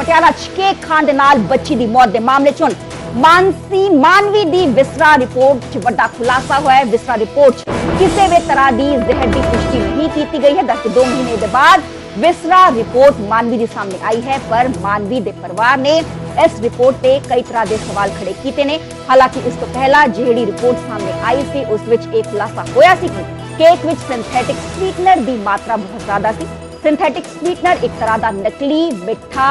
ਪਟਿਆਲਾ 'ਚ ਕੇਕ ਖਾਣ ਦੇ ਨਾਲ ਬੱਚੀ ਦੀ ਮੌਤ ਦੇ ਮਾਮਲੇ 'ਚ ਹੁਣ ਮਾਨਸੀ ਮਾਨਵੀ ਦੀ ਵਿਸਰਾ ਰਿਪੋਰਟ 'ਚ ਵੱਡਾ ਖੁਲਾਸਾ ਹੋਇਆ ਹੈ। ਵਿਸਰਾ ਰਿਪੋਰਟ 'ਚ ਕਿਸੇ ਵੀ ਤਰ੍ਹਾਂ ਦੀ ਜ਼ਹਿਰ ਦੀ ਪੁਸ਼ਟੀ ਨਹੀਂ ਕੀਤੀ ਗਈ ਹੈ। ਦਸ ਦੋ ਮਹੀਨੇ ਦੇ ਬਾਅਦ ਵਿਸਰਾ ਰਿਪੋਰਟ ਮਾਨਵੀ ਦੇ ਸਾਹਮਣੇ ਆਈ ਹੈ, ਪਰ ਮਾਨਵੀ ਦੇ ਪਰਿਵਾਰ ਨੇ ਇਸ ਰਿਪੋਰਟ ਤੇ ਕਈ ਤਰ੍ਹਾਂ ਦੇ ਸਵਾਲ ਖੜੇ ਕੀਤੇ ਨੇ। ਹਾਲਾਂਕਿ ਇਸ ਤੋਂ ਪਹਿਲਾਂ ਜਿਹੜੀ ਰਿਪੋਰਟ ਸਾਹਮਣੇ ਆਈ ਸੀ, ਉਸ ਵਿੱਚ ਇਹ ਖੁਲਾਸਾ ਹੋਇਆ ਸੀ ਕਿ ਕੇਕ ਵਿੱਚ ਸਿੰਥੈਟਿਕ ਸਵੀਟਨਰ ਦੀ ਮਾਤਰਾ ਬਹੁਤ ਜ਼ਿਆਦਾ ਸੀ। ਸਿੰਥੈਟਿਕ ਸਵੀਟਨਰ ਇੱਕ ਤਰ੍ਹਾਂ ਦਾ ਨਕਲੀ ਮਿੱਠਾ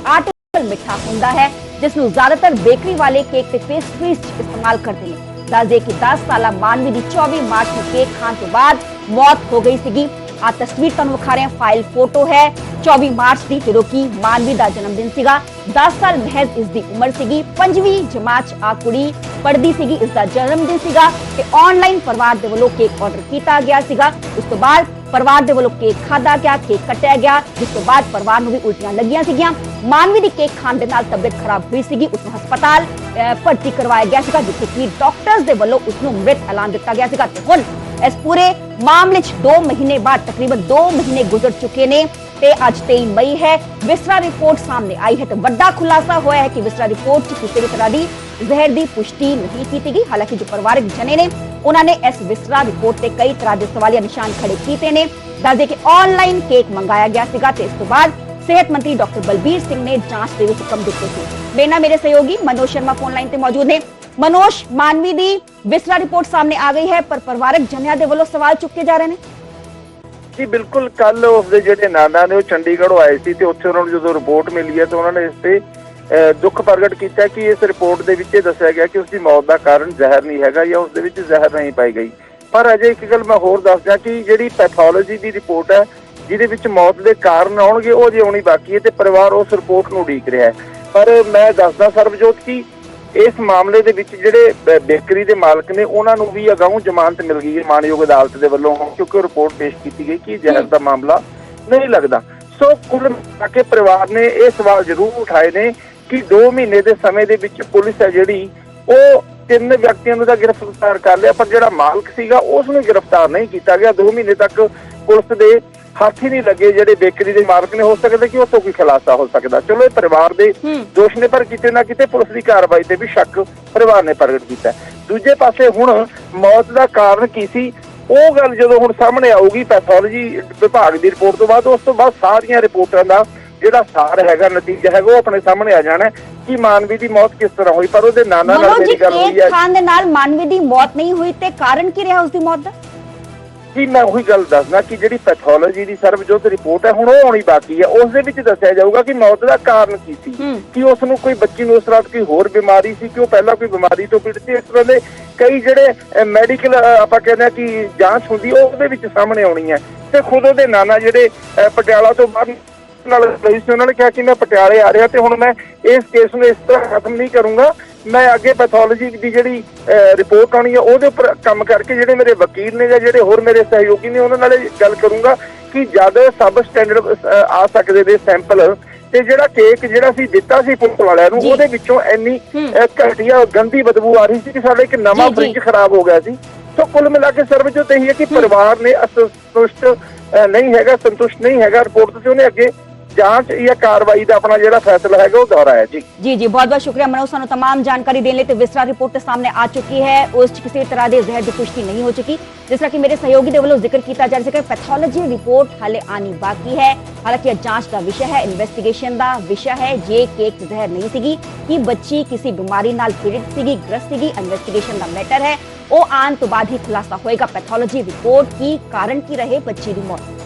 ਆਰਟੀਫੀਸ਼ੀਅਲ ਮਿੱਠਾ ਹੁੰਦਾ ਹੈ ਜਿਸ ਨੂੰ ਜ਼ਿਆਦਾਤਰ ਬੇਕਰੀ ਵਾਲੇ ਕੇਕ ਤੇ ਪੇਸਟਰੀਜ਼ 'ਚ ਇਸਤੇਮਾਲ ਕਰਦੇ ਨੇ ਦੱਸਦੇ ਕਿ 10 ਸਾਲਾ ਮਾਨਵੀ ਦੀ 24 ਮਾਰਚ ਨੂੰ ਕੇਕ ਖਾਣ ਤੋਂ ਬਾਅਦ ਮੌਤ ਹੋ ਗਈ ਸੀਗੀ ਆ ਤਸਵੀਰ ਤੁਹਾਨੂੰ ਵਿਖਾ ਰਹੇ ਹਾਂ ਫਾਈਲ ਫੋਟੋ ਹੈ 24 ਮਾਰਚ ਦੀ ਜਦੋਂ ਕਿ ਮਾਨਵੀ ਦਾ ਜਨਮ ਦਿਨ ਸੀਗਾ 10 ਸਾਲ ਮਹਿਜ਼ ਇਸ ਦੀ ਉਮਰ ਸੀਗੀ ਪੰਜਵੀਂ ਜਮਾਤ 'ਚ ਆ ਕੁੜੀ ਪੜ੍ਹਦੀ ਸੀਗੀ ਇਸ ਦਾ ਜਨਮ ਦਿਨ ਸੀਗਾ ਤੇ ਆਨਲਾਈਨ ਪਰਿਵਾਰ ਦੇ ਵੱਲੋਂ ਕੇਕ ਆਰਡਰ ਕੀਤਾ ਗਿਆ ਸੀਗਾ ਉਸ ਤੋਂ ਬਾਅਦ ਪਰਿਵਾਰ ਦੇ ਵੱਲੋਂ ਕੇਕ ਖਾਧਾ ਗਿਆ ਕੇਕ ਕੱਟਿਆ ਗਿਆ ਜਿਸ ਤੋਂ ਬਾਅਦ ਪਰਿਵਾਰ ਨੂੰ ਵੀ ਉਲਟੀਆਂ ਲੱਗੀਆਂ ਸੀਗੀਆਂ ਮਾਨਵੀ ਦੀ ਕੇਕ ਖਾਣ ਦੇ ਨਾਲ ਤਬੀਅਤ ਖਰਾਬ ਹੋਈ ਸੀਗੀ ਉਸ ਨੂੰ ਹਸਪਤਾਲ ਅਹ, ਭਰਤੀ ਕਰਵਾਇਆ ਗਿਆ ਸੀਗਾ ਜਿੱਥੇ ਕਿ ਡਾਕਟਰਸ ਦੇ ਵੱਲੋਂ ਉਸ ਨੂੰ ਮ੍ਰਿਤ ਐਲਾਨ ਦਿੱਤਾ ਗਿਆ ਸੀਗਾ ਤੇ ਹੁਣ ਇਸ ਪੂਰੇ ਮਾਮਲੇ 'ਚ 2 ਮਹੀਨੇ ਬਾਅਦ ਤਕਰੀਬਨ 2 ਮਹੀਨੇ ਗੁਜ਼ਰ ਚੁੱਕੇ ਨੇ ਤੇ ਅੱਜ 23 ਮਈ ਹੈ ਵਿਸਰਾ ਰਿਪੋਰਟ ਸਾਹਮਣੇ ਆਈ ਹੈ ਤੇ ਵੱਡਾ ਖੁਲਾਸਾ ਹੋਇਆ ਹੈ ਕਿ ਵਿਸਰਾ ਰਿਪੋਰਟ 'ਚ ਕਿਸੇ ਵੀ ਤਰ੍ਹਾਂ ਦੀ ਜ਼ਹਿਰ ਦੀ ਪੁਸ਼ਟੀ ਨਹੀਂ ਕੀਤੀ ਗਈ ਹਾਲਾਂਕਿ ਜੋ ਪਰਿਵਾਰਕ ਜਨੇ ਨੇ ਉਹਨਾਂ ਨੇ ਇਸ ਵਿਸਰਾ ਰਿਪੋਰਟ ਤੇ ਕਈ ਤਰ੍ਹਾਂ ਦੇ ਸਵਾਲੀਆ ਨਿਸ਼ਾਨ ਖੜੇ ਕੀਤੇ ਨੇ ਦੱਸਦੇ ਕਿ ਆਨਲਾਈਨ ਕੇਕ ਮੰਗਾਇਆ ਗਿਆ ਸੀਗਾ ਤੇ ਇਸ ਤੋਂ ਬਾਅਦ ਸਿਹਤ ਮੰਤਰੀ ਡਾਕਟਰ ਬਲਬੀਰ ਸਿੰਘ ਨੇ ਜਾਂਚ ਦੇ ਵਿੱਚ ਹੁਕਮ ਦਿੱਤੇ ਸੀ। ਮੇਰੇ ਮੇਰੇ ਸਹਿਯੋਗੀ ਮਨੋਜ ਸ਼ਰਮਾ ਫੋਨ ਲਾਈਨ ਤੇ ਮੌਜੂਦ ਨੇ। ਮਨੋਜ, ਮਾਨਵੀ ਦੀ ਵਿਸਰਾ ਰਿਪੋਰਟ ਸਾਹਮਣੇ ਆ ਗਈ ਹੈ, ਪਰ ਪਰਿਵਾਰਕ ਜਨਿਆਂ ਦੇ ਵੱਲੋਂ ਸਵਾਲ ਚੁੱਕੇ ਜਾ ਰਹੇ ਨੇ। ਜੀ, ਬਿਲਕੁਲ ਕੱਲ ਉਸਦੇ ਜਿਹੜੇ ਨਾਨਾ ਨੇ, ਉਹ ਚੰਡੀਗੜ੍ਹੋਂ ਆਏ ਸੀ ਤੇ ਉੱਥੇ ਉਹਨਾਂ ਨੂੰ ਜਦੋਂ ਰਿਪੋਰਟ ਮਿਲੀ ਹੈ, ਤਾਂ ਉਹਨਾਂ ਨੇ ਇਸ ਤੇ ਦੁੱਖ ਪ੍ਰਗਟ ਕੀਤਾ ਕਿ ਇਸ ਰਿਪੋਰਟ ਦੇ ਵਿੱਚ ਇਹ ਦੱਸਿਆ ਗਿਆ ਕਿ ਉਸ ਦੀ ਮੌਤ ਦਾ ਕਾਰਨ ਜ਼ਹਿਰ ਨਹੀਂ ਹੈਗਾ ਜਾਂ ਉਸ ਦੇ ਵਿੱਚ ਜ਼ਹਿਰ ਨਹੀਂ ਪਾਈ ਗਈ। ਪਰ ਅਜੇ ਇੱਕ ਗੱਲ ਮੈਂ ਹੋਰ ਦੱਸ ਕਿ ਜਿਹੜੀ ਪੈਥੋਲੋਜੀ ਦੀ ਰਿਪੋਰਟ ਹੈ ਜਿਹਦੇ ਵਿੱਚ ਮੌਤ ਦੇ ਕਾਰਨ ਆਉਣਗੇ, ਉਹ ਜੇ ਆਉਣੀ ਬਾਕੀ ਹੈ ਤੇ ਪਰਿਵਾਰ ਉਸ ਰਿਪੋਰਟ ਨੂੰ ਉਡੀਕ ਰਿਹਾ ਹੈ। ਪਰ ਮੈਂ ਦੱਸਦਾ ਸਰਬਜੋਤ ਕਿ ਇਸ ਮਾਮਲੇ ਦੇ ਵਿੱਚ ਜਿਹੜੇ ਬੇਕਰੀ ਦੇ ਮਾਲਕ ਨੇ, ਉਹਨਾਂ ਨੂੰ ਵੀ ਅਗਾਊਂ ਜ਼ਮਾਨਤ ਮਿਲ ਗਈ ਹੈ ਮਾਨਯੋਗ ਅਦਾਲਤ ਦੇ ਵੱਲੋਂ, ਕਿਉਂਕਿ ਰਿਪੋਰਟ ਪੇਸ਼ ਕੀਤੀ ਗਈ ਕਿ ਜ਼ਹਿਰ ਦਾ ਮਾਮਲਾ ਨਹੀਂ ਲੱਗਦਾ। ਸੋ ਕੁੱਲ ਮਿਲਾ ਕੇ ਪਰਿਵਾਰ ਨੇ ਇਹ ਸਵਾਲ ਜ਼ਰੂਰ ਉਠਾਏ ਨੇ ਕਿ 2 ਮਹੀਨੇ ਦੇ ਸਮੇਂ ਦੇ ਵਿੱਚ ਪੁਲਿਸ ਹੈ ਜਿਹੜੀ, ਉਹ ਤਿੰਨ ਵਿਅਕਤੀਆਂ ਨੂੰ ਤਾਂ ਗ੍ਰਿਫਤਾਰ ਕਰ ਲਿਆ, ਪਰ ਜਿਹੜਾ ਮਾਲਕ ਸੀਗਾ ਉਸ ਨੂੰ ਗ੍ਰਿਫਤਾਰ ਨਹੀਂ ਕੀਤਾ ਗਿਆ। 2 ਮਹੀਨੇ ਤੱਕ ਪੁਲਿਸ ਦੇ ਹੱਥ ਹੀ ਨਹੀਂ ਲੱਗੇ ਜਿਹੜੇ ਬੇਕਰੀ ਦੇ ਮਾਲਕ ਨੇ ਹੋ ਸਕਦਾ ਕਿ ਉਹ ਤੋਂ ਕੋਈ ਖੁਲਾਸਾ ਹੋ ਸਕਦਾ। ਚਲੋ ਇਹ ਪਰਿਵਾਰ ਦੇ। ਦੋਸ਼ ਨੇ ਪਰ ਕਿਤੇ ਨਾ ਕਿਤੇ ਪੁਲਿਸ ਦੀ ਕਾਰਵਾਈ ਤੇ ਵੀ ਸ਼ੱਕ ਪਰਿਵਾਰ ਨੇ ਪ੍ਰਗਟ ਕੀਤਾ। ਦੂਜੇ ਪਾਸੇ ਹੁਣ ਮੌਤ ਦਾ ਕਾਰਨ ਕੀ ਸੀ? ਉਹ ਗੱਲ ਜਦੋਂ ਹੁਣ ਸਾਹਮਣੇ ਆਊਗੀ ਪੈਥੋਲੋਜੀ ਵਿਭਾਗ ਦੀ ਰਿਪੋਰਟ ਤੋਂ ਬਾਅਦ ਉਸ ਤੋਂ ਬਾਅਦ ਸਾਰੀਆਂ ਰਿਪੋਰਟਾਂ ਦਾ ਜਿਹੜਾ ਸਾਰ ਹੈਗਾ ਨਤੀਜਾ ਹੈਗਾ ਉਹ ਆਪਣੇ ਸਾਹਮਣੇ ਆ ਜਾਣਾ ਕਿ ਮਾਨਵੀ ਦੀ ਮੌਤ ਕਿਸ ਤਰ੍ਹਾਂ ਹੋਈ। ਪਰ ਉਹਦੇ ਨਾਨਾ ਨਾਲ ਮੇਰੀ ਗੱਲ ਹੋਈ ਹੈ। ਖਾਣ ਦੇ ਨਾਲ ਮਾਨਵੀ ਦੀ ਮੌਤ ਨਹੀਂ ਹੋਈ ਤੇ ਕਾਰਨ ਕੀ ਰਿਹਾ ਉਸ ਦੀ ਮੌਤ ਦਾ? ਜੀ ਮੈਂ ਉਹੀ ਗੱਲ ਦੱਸਣਾ ਕਿ ਜਿਹੜੀ ਪੈਥੋਲੋਜੀ ਦੀ ਸਰਵਜੋਤ ਰਿਪੋਰਟ ਹੈ ਹੁਣ ਉਹ ਆਉਣੀ ਬਾਕੀ ਹੈ। ਉਸ ਦੇ ਵਿੱਚ ਦੱਸਿਆ ਜਾਊਗਾ ਕਿ ਮੌਤ ਦਾ ਕਾਰਨ ਕੀ ਸੀ। ਕਿ ਉਸ ਨੂੰ ਕੋਈ ਬੱਚੀ ਨੂੰ ਉਸ ਰਾਤ ਕੋਈ ਹੋਰ ਬਿਮਾਰੀ ਸੀ ਕਿ ਉਹ ਪਹਿਲਾਂ ਕੋਈ ਬਿਮਾਰੀ ਤੋਂ ਪੀੜਤ ਸੀ। ਇਸ ਤਰ੍ਹਾਂ ਦੇ ਕਈ ਜਿਹੜੇ ਮੈਡੀਕਲ ਆਪਾਂ ਕਹਿੰਦੇ ਆ ਕਿ ਜਾਂਚ ਹੁੰਦੀ ਉਹ ਉਹਦੇ ਵਿੱਚ ਸਾਹਮਣੇ ਆਉਣੀ ਹੈ। ਤੇ ਖੁਦ ਉਹਦੇ ਨਾਨਾ ਜਿਹੜੇ ਪਟਿਆਲਾ ਤੋਂ ਬਾਹਰ ਨਾਲ ਗਈ ਸੀ ਉਹਨਾਂ ਨੇ ਕਿਹਾ ਕਿ ਮੈਂ ਪਟਿਆਲੇ ਆ ਰਿਹਾ ਤੇ ਹੁਣ ਮੈਂ ਇਸ ਕੇਸ ਨੂੰ ਇਸ ਤਰ੍ਹਾਂ ਖਤਮ ਨਹੀਂ ਕਰੂੰਗਾ। ਮੈਂ ਅੱਗੇ ਪੈਥੋਲੋਜੀ ਦੀ ਜਿਹੜੀ ਰਿਪੋਰਟ ਆਉਣੀ ਹੈ ਉਹਦੇ ਉੱਪਰ ਕੰਮ ਕਰਕੇ ਜਿਹੜੇ ਮੇਰੇ ਵਕੀਲ ਨੇ ਜਾਂ ਜਿਹੜੇ ਹੋਰ ਮੇਰੇ ਸਹਿਯੋਗੀ ਨੇ ਉਹਨਾਂ ਨਾਲ ਗੱਲ ਕਰੂੰਗਾ ਕਿ ਜਦ ਸਬ ਸਟੈਂਡਰਡ ਆ ਸਕਦੇ ਨੇ ਸੈਂਪਲ ਤੇ ਜਿਹੜਾ ਕੇਕ ਜਿਹੜਾ ਸੀ ਦਿੱਤਾ ਸੀ ਪੁਲਿਸ ਵਾਲਿਆਂ ਨੂੰ। ਉਹਦੇ ਵਿੱਚੋਂ ਇੰਨੀ ਘਟੀਆ ਗੰਦੀ ਬਦਬੂ ਆ ਰਹੀ ਸੀ ਕਿ ਸਾਡਾ ਇੱਕ ਨਵਾਂ। ਫ੍ਰਿਜ ਖਰਾਬ ਹੋ ਗਿਆ ਸੀ ਸੋ ਕੁੱਲ ਮਿਲਾ ਕੇ ਸਰਵਜੋਤ ਇਹੀ ਹੈ ਕਿ ਪਰਿਵਾਰ ਨੇ ਅਸੰਤੁਸ਼ਟ ਨਹੀਂ ਹੈਗਾ ਸੰਤੁਸ਼ਟ ਨਹੀਂ ਹੈਗਾ ਰਿਪੋਰਟ ਤੇ ਉਹਨੇ ਅੱਗੇ ਜਾਂਚ ਜਾਂ ਕਾਰਵਾਈ ਦਾ ਆਪਣਾ ਜਿਹੜਾ ਫੈਸਲਾ ਹੈਗਾ ਉਹ ਦੁਹਰਾਇਆ ਜੀ ਜੀ ਜੀ ਬਹੁਤ ਬਹੁਤ ਸ਼ੁਕਰੀਆ ਮਨੋਜ ਸਾਨੂੰ तमाम ਜਾਣਕਾਰੀ ਦੇਣ ਲਈ ਤੇ ਵਿਸਰਾ ਰਿਪੋਰਟ ਤੇ ਸਾਹਮਣੇ ਆ ਚੁੱਕੀ ਹੈ ਉਸ 'ਚ ਕਿਸੇ ਵੀ ਤਰ੍ਹਾਂ ਦੇ ਜ਼ਹਿਰ ਦੀ ਪੁਸ਼ਟੀ ਨਹੀਂ ਹੋ ਚੁੱਕੀ ਜਿਸ ਤਰ੍ਹਾਂ ਕਿ ਮੇਰੇ ਸਹਿਯੋਗੀ ਦੇ ਵੱਲੋਂ ਜ਼ਿਕਰ ਕੀਤਾ ਜਾ ਰਿਹਾ ਹੈ ਕਿ ਪੈਥੋਲੋਜੀ ਰਿਪੋਰਟ ਹਾਲੇ ਆਣੀ ਬਾਕੀ ਹੈ ਹਾਲਾਂਕਿ ਇਹ ਜਾਂਚ ਦਾ ਵਿਸ਼ਾ ਹੈ ਇਨਵੈਸਟੀਗੇਸ਼ਨ ਦਾ ਵਿਸ਼ਾ ਹੈ ਜੇ ਕੇਕ ਜ਼ਹਿਰ ਨਹੀਂ ਸੀਗੀ ਕਿ ਬੱਚੀ ਕਿਸੇ ਬਿਮਾਰੀ ਨਾਲ ਪੀੜਿਤ ਸੀਗੀ ਗ੍ਰਸਤ ਸੀਗੀ ਇਨਵੈਸਟੀਗੇਸ਼ਨ ਦਾ ਮੈਟਰ ਹੈ ਉਹ ਆਉਣ ਤੋਂ ਬਾਅਦ ਹੀ ਖੁਲਾਸਾ ਹੋਏਗਾ ਪੈਥੋਲੋਜੀ ਰਿਪੋਰਟ ਕੀ ਕਾਰਨ ਕੀ ਰਹੇ ਬੱਚੀ ਦੀ ਮੌਤ